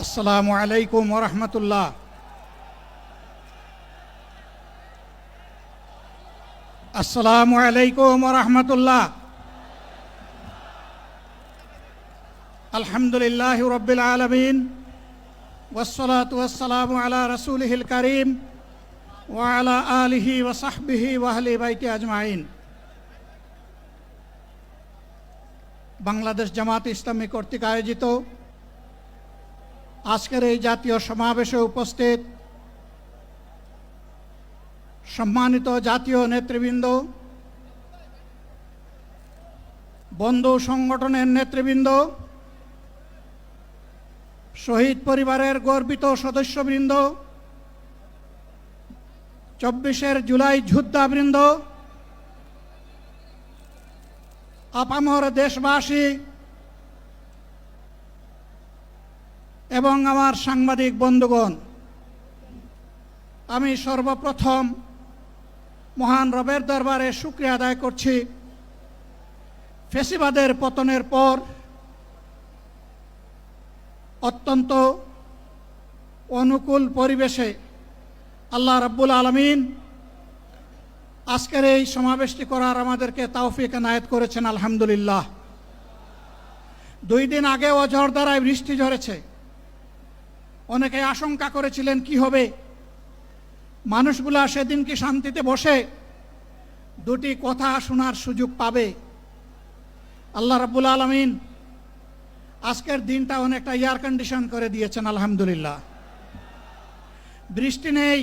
আসসালামু আলাইকুম রহমতুল্লাহ। আসসালামু আলাইকুম রহমতুল্লাহ। আলহামদুলিল্লাহ রবিল আলমিন। ওসলাত ওসালাম আলা রসুলহিল করিম ওয়ালা আলহি ওসাহবিহি ওয়াহলি বাইকে আজমাইন। বাংলাদেশ জামাত ইসলামী কর্তৃক আয়োজিত আজকের এই জাতীয় সমাবেশে উপস্থিত সম্মানিত জাতীয় নেতৃবৃন্দ, বন্ধু সংগঠনের নেতৃবৃন্দ, শহীদ পরিবারের গর্বিত সদস্যবৃন্দ, চব্বিশের জুলাই যোদ্ধাবৃন্দ, আপামর দেশবাসী এবং আমার সাংবাদিক বন্ধুগণ, আমি সর্বপ্রথম মহান রবের দরবারে শুক্রিয়া আদায় করছি। ফেসিবাদের পতনের পর অত্যন্ত অনুকূল পরিবেশে আল্লাহ রাব্বুল আলমিন আজকের এই সমাবেশটি করার আমাদেরকে তাওফিক এনায়েত করেছেন, আলহামদুলিল্লাহ। দুই দিন আগে অঝড় দ্বারায় বৃষ্টি ঝরেছে। অনেকে আশঙ্কা করেছিলেন, কি হবে? মানুষগুলা সেদিন কি শান্তিতে বসে? দুটি কথা শোনার সুযোগ পাবে। আল্লাহ রাব্বুল আলমিন আজকের দিনটা অনেকটা এয়ার কন্ডিশন করে দিয়েছেন, আলহামদুলিল্লাহ। বৃষ্টি নেই,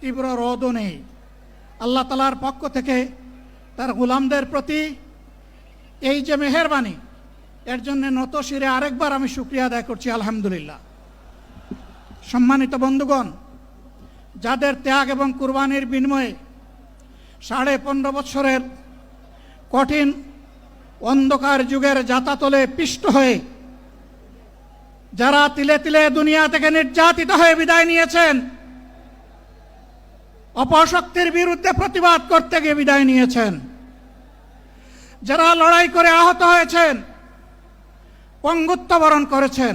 তীব্র রোদও নেই। আল্লাহ তালার পক্ষ থেকে তার গোলামদের প্রতি এই যে মেহরবানি, এর জন্য নত শিরে আরেকবার আমি শুক্রিয়া আদায় করছি, আলহামদুলিল্লাহ। সম্মানিত বন্ধুগণ, যাদের ত্যাগ এবং কুরবানির বিনিময়ে সাড়ে পনেরো বছরের কঠিন অন্ধকার যুগের যাতাতলে পিষ্ট হয়ে যারা তিলে তিলে দুনিয়া থেকে নির্যাতিত হয়ে বিদায় নিয়েছেন, অপশক্তির বিরুদ্ধে প্রতিবাদ করতে গিয়ে বিদায় নিয়েছেন, যারা লড়াই করে আহত হয়েছেন, পঙ্গুত্ব বরণ করেছেন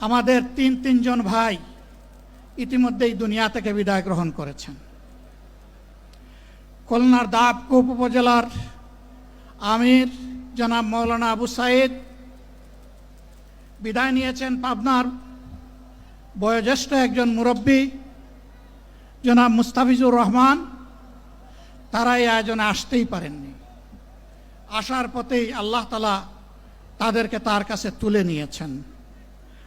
আমাদের তিন তিনজন ভাই ইতিমধ্যেই দুনিয়া থেকে বিদায় গ্রহণ করেছেন। খুলনার দাবকুপ উপজেলার আমির জনাব মৌলানা আবু সাইদ বিদায় নিয়েছেন পাবনার বয়োজ্যেষ্ঠ একজন মুরব্বী জনাব মুস্তাফিজুর রহমান। তারা এই আয়োজনে আসতেই পারেননি। আসার পথেই আল্লাহ তালা তাদেরকে তার কাছে তুলে নিয়েছেন।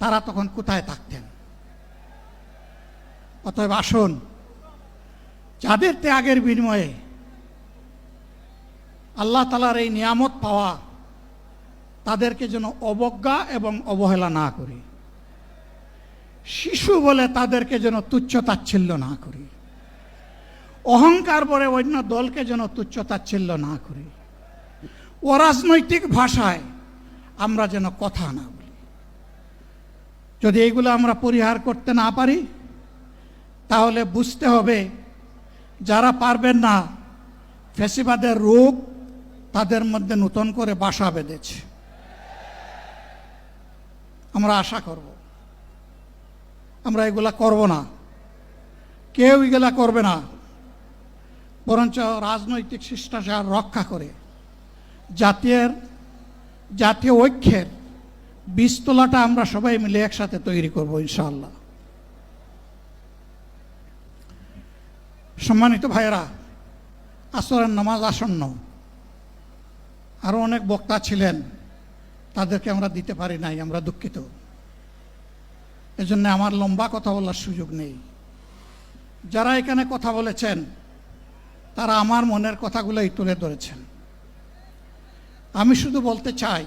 তারা তখন কোথায় থাকতেন? অতএব আসুন, যাদের ত্যাগের বিনিময়ে আল্লাহ তালার এই নিয়ামত পাওয়া তাদেরকে যেন অবজ্ঞা এবং অবহেলা না করি। শিশু বলে তাদেরকে যেন তুচ্ছ তাচ্ছিল্য না করি। অহংকার বলে অন্য দলকে যেন তুচ্ছ তাচ্ছিল্য না করি। অরাজনৈতিক ভাষায় আমরা যেন কথা না যদি এগুলো আমরা পরিহার করতে না পারি, তাহলে বুঝতে হবে যারা পারবেন না, ফেসিবাদের রোগ তাদের মধ্যে নতুন করে বাসা বেঁধেছে। আমরা আশা করব। আমরা এগুলা করব না। কেউ এগুলা করবে না। বরঞ্চ রাজনৈতিক শিষ্টাচার রক্ষা করে জাতীয় জাতীয় ঐক্যের বীজতলাটা আমরা সবাই মিলে একসাথে তৈরি করব, ইনশাআল্লাহ। সম্মানিত ভাইয়েরা, আসরের নামাজ আসন্ন। আরও অনেক বক্তা ছিলেন, তাদেরকে আমরা দিতে পারি নাই, আমরা দুঃখিত। এজন্য আমার লম্বা কথা বলার সুযোগ নেই। যারা এখানে কথা বলেছেন, তারা আমার মনের কথাগুলোই তুলে ধরেছেন। আমি শুধু বলতে চাই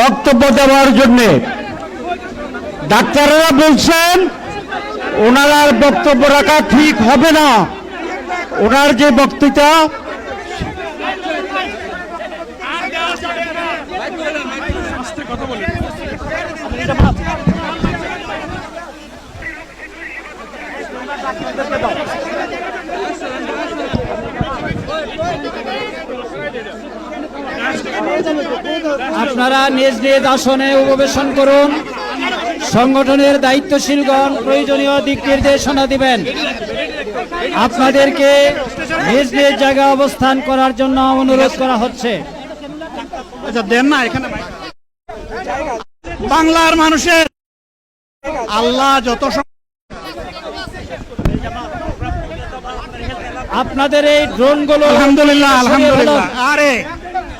বক্তব্য দেওয়ার জন্য ডাক্তাররা বলছেন ওনার বক্তব্য রাখা ঠিক হবে না। ওনার যে বক্তৃতা আপনারা নিজ নিজ আসনে উপবেশন করুন। সংগঠনের দায়িত্বশীলগণ প্রয়োজনীয় দিক নির্দেশনা দিবেন। আপনাদেরকে নিজ নিজ জায়গায় অবস্থান করার জন্য অনুরোধ করা হচ্ছে। আচ্ছা বাংলার মানুষের আল্লাহ যত আপনাদের এই ড্রোনগুলো আলহামদুলিল্লাহ আলহামদুলিল্লাহ। আরে